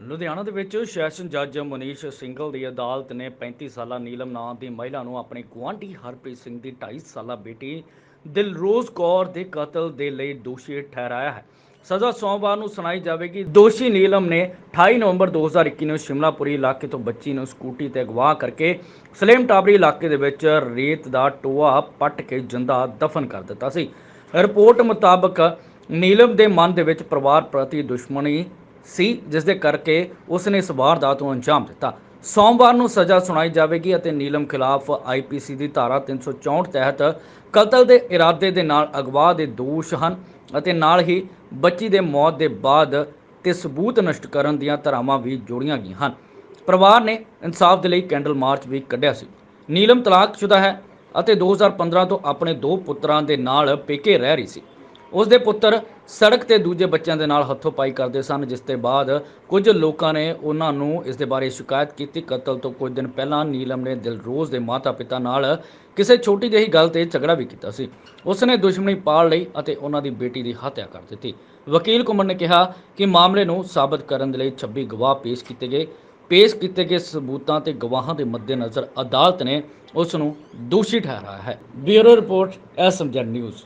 ਲੁਧਿਆਣਾ ਦੇ ਵਿੱਚ ਸੈਸ਼ਨ ਜੱਜ ਮਨੀਸ਼ ਸਿੰਗਲ ਦੀ ਅਦਾਲਤ ਨੇ 35 ਸਾਲਾ ਨੀਲਮ ਨਾਂ ਦੀ ਮਹਿਲਾ ਨੂੰ ਆਪਣੇ ਗੁਆਂਢੀ ਹਰਪ੍ਰੀਤ ਸਿੰਘ ਦੀ 2.5 ਸਾਲਾ ਬੇਟੀ ਦਿਲਰੋਜ਼ ਕੌਰ ਦੇ ਕਤਲ ਦੇ ਲਈ ਦੋਸ਼ੀ ਠਹਿਰਾਇਆ ਹੈ। ਸਜ਼ਾ ਸੋਮਵਾਰ ਨੂੰ ਸੁਣਾਈ ਜਾਵੇਗੀ। ਦੋਸ਼ੀ ਨੀਲਮ ਨੇ 28 ਨਵੰਬਰ 2021 ਨੂੰ ਸ਼ਿਮਲਾਪੁਰੀ ਇਲਾਕੇ ਤੋਂ ਬੱਚੀ ਨੂੰ ਸਕੂਟੀ ਤੇ ਅਗਵਾ ਕਰਕੇ ਸਲੇਮ ਟਾਬਰੀ ਇਲਾਕੇ ਦੇ ਵਿੱਚ ਰੇਤ ਦਾ ਟੋਆ ਪੱਟ ਕੇ ਜਿੰਦਾ ਦਫਨ ਕਰ ਦਿੱਤਾ ਸੀ। ਰਿਪੋਰਟ ਮੁਤਾਬਕ ਨੀਲਮ ਦੇ ਮਨ ਦੇ ਵਿੱਚ ਪਰਿਵਾਰ ਪ੍ਰਤੀ ਦੁਸ਼ਮਣੀ ਸੀ ਜਿਸ ਦੇ ਕਰਕੇ ਉਸ ਨੇ ਇਸ ਵਾਰਦਾਤ ਨੂੰ ਅੰਜਾਮ ਦਿੱਤਾ। ਸੋਮਵਾਰ ਨੂੰ ਸਜ਼ਾ ਸੁਣਾਈ ਜਾਵੇਗੀ ਅਤੇ ਨੀਲਮ ਖਿਲਾਫ ਆਈਪੀਸੀ ਦੀ ਧਾਰਾ 364 ਤਹਿਤ ਕਤਲ ਦੇ ਇਰਾਦੇ ਦੇ ਨਾਲ ਅਗਵਾ ਦੇ ਦੋਸ਼ ਹਨ ਅਤੇ ਨਾਲ ਹੀ ਬੱਚੀ ਦੇ ਮੌਤ ਦੇ ਬਾਅਦ ਤੇ ਸਬੂਤ ਨਸ਼ਟ ਕਰਨ ਦੀਆਂ ਧਾਰਾਵਾਂ ਵੀ ਜੋੜੀਆਂ ਗਈਆਂ ਹਨ। ਪਰਿਵਾਰ ਨੇ ਇਨਸਾਫ ਦੇ ਲਈ ਕੈਂਡਲ ਮਾਰਚ ਵੀ ਕੱਢਿਆ ਸੀ। ਨੀਲਮ ਤਲਾਕਸ਼ੁਦਾ ਹੈ ਅਤੇ 2015 ਤੋਂ ਆਪਣੇ ਦੋ ਪੁੱਤਰਾਂ ਦੇ ਨਾਲ ਪੇਕੇ ਰਹਿ ਰਹੀ ਸੀ। ਉਸ ਦੇ ਪੁੱਤਰ ਸੜਕ ਤੇ ਦੂਜੇ ਬੱਚਿਆਂ ਦੇ ਨਾਲ ਹੱਥੋਂ ਪਾਈ ਕਰਦੇ ਸਨ, ਜਿਸ ਦੇ ਬਾਅਦ ਕੁਝ ਲੋਕਾਂ ਨੇ ਉਹਨਾਂ ਨੂੰ ਇਸ ਦੇ ਬਾਰੇ ਸ਼ਿਕਾਇਤ ਕੀਤੀ। ਕਤਲ ਤੋਂ ਕੁਝ ਦਿਨ ਪਹਿਲਾਂ ਨੀਲਮ ਨੇ ਦਿਲਰੋਜ਼ ਦੇ ਮਾਤਾ-ਪਿਤਾ ਨਾਲ ਕਿਸੇ ਛੋਟੀ ਜਿਹੀ ਗੱਲ ਤੇ ਝਗੜਾ ਵੀ ਕੀਤਾ ਸੀ। ਉਸ ਨੇ ਦੁਸ਼ਮਣੀ ਪਾਲ ਲਈ ਅਤੇ ਉਹਨਾਂ ਦੀ ਬੇਟੀ ਦੀ ਹੱਤਿਆ ਕਰ ਦਿੱਤੀ। ਵਕੀਲ ਕੁਮਰ ਨੇ ਕਿਹਾ ਕਿ ਮਾਮਲੇ ਨੂੰ ਸਾਬਤ ਕਰਨ ਦੇ ਲਈ 26 ਗਵਾਹ ਪੇਸ਼ ਕੀਤੇ ਗਏ। ਪੇਸ਼ ਕੀਤੇ ਗਏ ਸਬੂਤਾਂ ਤੇ ਗਵਾਹਾਂ ਦੇ ਮੱਦੇਨਜ਼ਰ ਅਦਾਲਤ ਨੇ ਉਸ ਨੂੰ ਦੋਸ਼ੀ ਠਹਿਰਾਇਆ ਹੈ। Bureau report SMZ news.